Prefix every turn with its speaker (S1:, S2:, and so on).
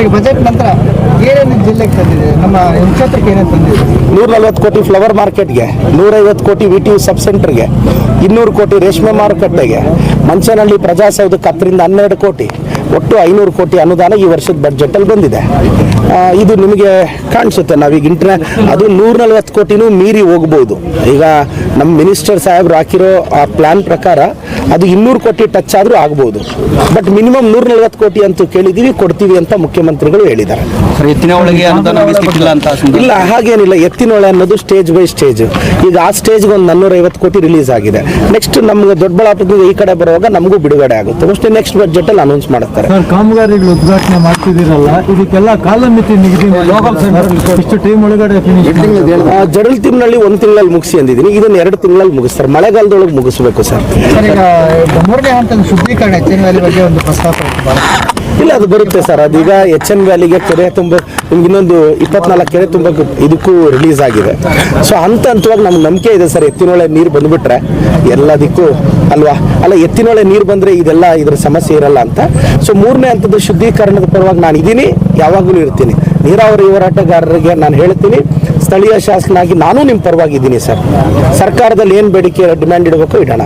S1: Sir ಈಗ budget ನಂತರ ಏನೇನು ಜಿಲ್ಲೆಗೆ ತಂದಿದೆ? ನಮ್ಮ ಕ್ಷೇತ್ರಕ್ಕೆ ಏನೇನು ತಂದಿದೆ?
S2: ನೂರ ನಲ್ವತ್ತು ಕೋಟಿ ಫ್ಲವರ್ ಮಾರ್ಕೆಟ್ಗೆ ನೂರೈವತ್ತು ಕೋಟಿ ವಿ ಟಿ ಯು ಸಬ್ ಸೆಂಟರ್ಗೆ ಇನ್ನೂರು ಕೋಟಿ ರೇಷ್ಮೆ ಮಾರುಕಟ್ಟೆಗೆ, ಮಂಚನಹಳ್ಳಿ ಪ್ರಜಾಸೌಧಕ್ಕೆ ಹತ್ತರಿಂದ ಹನ್ನೆರಡು ಕೋಟಿ. ಒಟ್ಟು ಐನೂರು ಕೋಟಿ ಅನುದಾನ ಈ ವರ್ಷದ ಬಡ್ಜೆಟಲ್ಲಿ ಬಂದಿದೆ. ಇದು ನಿಮಗೆ ಕಾಣಿಸುತ್ತೆ ನಾವೀಗ ಇಂಟರ್ನೆ ಅದು ನೂರ ನಲ್ವತ್ತು ಕೋಟಿನೂ ಮೀರಿ ಹೋಗ್ಬೋದು. ಈಗ ನಮ್ಮ ಮಿನಿಸ್ಟರ್ ಸಾಹೇಬ್ರು ಹಾಕಿರೋ ಆ ಪ್ಲಾನ್ ಪ್ರಕಾರ ಅದು ಇನ್ನೂರು ಕೋಟಿ ಟಚ್ ಆದರೂ ಆಗ್ಬೋದು. ಬಟ್ ಮಿನಿಮಮ್ ನೂರ ನಲ್ವತ್ತು ಕೋಟಿ ಅಂತೂ ಕೇಳಿದ್ದೀವಿ ಕೊಡ್ತೀವಿ ಅಂತ ಮುಖ್ಯಮಂತ್ರಿಗಳು ಹೇಳಿದ್ದಾರೆ. ಇಲ್ಲ ಹಾಗೇನಿಲ್ಲ ಎತ್ತಿನೊಳೆ ಅನ್ನೋದು ಸ್ಟೇಜ್ ಬೈ ಸ್ಟೇಜ್ ಈಗ ಆ ಸ್ಟೇಜ್ಗೆ ಒಂದು ನಾನ್ನೂರೈವತ್ತು ಕೋಟಿ ರಿಲೀಸ್ ಆಗಿದೆ. ನೆಕ್ಸ್ಟ್ ನಮ್ಗೆ ದೊಡ್ಡಬಳ್ಳಾಪುರದಿಂದ ಈ ಕಡೆ ಬರುವಾಗ ನಮಗೂ ಬಿಡುಗಡೆ ಆಗುತ್ತೆ. ಅಷ್ಟೇ ನೆಕ್ಸ್ಟ್ ಬಜೆಟಲ್ಲಿ ಅನೌನ್ಸ್ ಮಾಡ್ತಾರೆ.
S3: ಸರ್ ಕಾಮಗಾರಿಗಳು ಉದ್ಘಾಟನೆ ಮಾಡ್ತಿದ್ದೀರಲ್ಲ ಇದಕ್ಕೆಲ್ಲ ಕಾಲಮಿತಿ ನಿಗದಿ ಇಷ್ಟು ಟೈಮ್ ಒಳಗಡೆ ಫಿನಿಶ್
S2: ಆ, ಜಡಲ್ ತಿಂಗಳಲ್ಲಿ ಒಂದು ತಿಂಗಳಲ್ಲಿ ಮುಗಿಸಿ ಅಂದಿದ್ದೀನಿ. ಇದನ್ನ ಎರಡು ತಿಂಗಳಲ್ಲಿ ಮುಗಿಸ್ತಾರೆ ಮಳೆಗಾಲದೊಳಗೆ ಮುಗಿಸ್ಬೇಕು ಸರ್.
S1: ಈಗ ಮೂರನೇ ಹಂತದ ಶುದ್ಧೀಕರಣ ಹೆಚ್ಚಿನ ಬಗ್ಗೆ ಒಂದು ಪ್ರಸ್ತಾಪ.
S2: ಇಲ್ಲ, ಅದು ಬರುತ್ತೆ ಸರ್. ಅದೀಗ ಎಚ್ ಎನ್ ವ್ಯಾಲಿಗೆ ಕೆರೆ ತುಂಬ ನಿಮ್ಗೆ ಇನ್ನೊಂದು ಇಪ್ಪತ್ನಾಲ್ಕು ಕೆರೆ ತುಂಬ ಇದಕ್ಕೂ ರಿಲೀಸ್ ಆಗಿದೆ. ಸೊ ಹಂತ ಹಂತವಾಗಿ ನಮ್ಗೆ ನಂಬಿಕೆ ಇದೆ ಸರ್. ಎತ್ತಿನೊಳೆ ನೀರು ಬಂದ್ಬಿಟ್ರೆ ಎಲ್ಲದಕ್ಕೂ ಅಲ್ವಾ? ಅಲ್ಲ, ಎತ್ತಿನೊಳೆ ನೀರು ಬಂದರೆ ಇದೆಲ್ಲ ಇದ್ರ ಸಮಸ್ಯೆ ಇರಲ್ಲ ಅಂತ. ಸೊ ಮೂರನೇ ಹಂತದ ಶುದ್ಧೀಕರಣದ ಪರವಾಗಿ ನಾನು ಇದ್ದೀನಿ ಯಾವಾಗಲೂ ಇರ್ತೀನಿ. ನೀರಾವರಿ ಹೋರಾಟಗಾರರಿಗೆ ನಾನು ಹೇಳ್ತೀನಿ. ಸ್ಥಳೀಯ ಶಾಸಕನಾಗಿ ನಾನು ನಿಮ್ಮ ಪರವಾಗಿ ಇದ್ದೀನಿ ಸರ್. ಸರ್ಕಾರದಲ್ಲಿ ಏನು ಬೇಡಿಕೆ ಡಿಮ್ಯಾಂಡ್ ಇಡಬೇಕು ಇಡೋಣ.